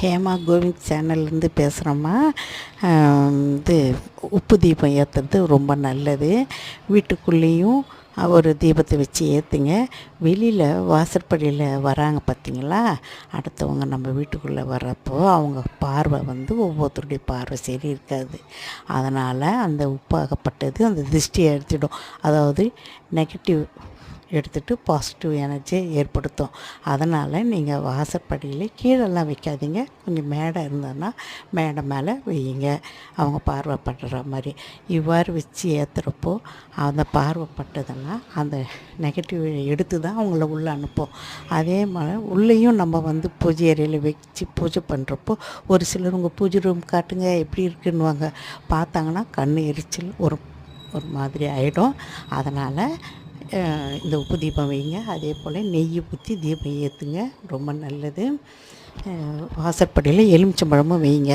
ஹேமா கோவிந்த் சேனல்லேருந்து பேசுகிறோம்மா. இது உப்பு தீபம் ஏற்றுறது ரொம்ப நல்லது. வீட்டுக்குள்ளேயும் ஒரு தீபத்தை வச்சு ஏற்றுங்க வெளியில் வாசற்படியில் வராங்க பார்த்தீங்களா? அடுத்தவங்க நம்ம வீட்டுக்குள்ளே வர்றப்போ அவங்க பார்வை வந்து ஒவ்வொருத்தருடைய பார்வை சரி இருக்காது. அதனால் அந்த உப்பாகப்பட்டது அந்த திருஷ்டியை எடுத்துடும். அதாவது நெகட்டிவ் எடுத்துகிட்டு பாசிட்டிவ் எனர்ஜியை ஏற்படுத்தும். அதனால் நீங்கள் வாசற்படியில் கீழெல்லாம் வைக்காதீங்க. கொஞ்சம் மேடை இருந்ததுன்னா மேடை மேலே வையுங்க. அவங்க பார்வைப்படுற மாதிரி. இவ்வாறு வச்சு ஏற்றுறப்போ அந்த பார்வைப்பட்டதுன்னா அந்த நெகட்டிவ் எடுத்து தான் அவங்கள உள்ளே அனுப்போம். அதே மாதிரி உள்ளேயும் நம்ம வந்து பூஜை அறையில் வச்சு பூஜை பண்ணுறப்போ ஒரு சிலர் உங்கள் பூஜை ரூம் காட்டுங்க எப்படி இருக்குன்னுவாங்க. பார்த்தாங்கன்னா கண் எரிச்சல் ஒரு ஒரு மாதிரி ஆகிடும் அதனால் இந்த உப்பு தீபம் வைங்க. அதே போல் நெய் ஊற்றி தீபம் ஏற்றுங்க ரொம்ப நல்லது. வாசற்படியில் எலுமிச்சம்பழமும் வைங்க.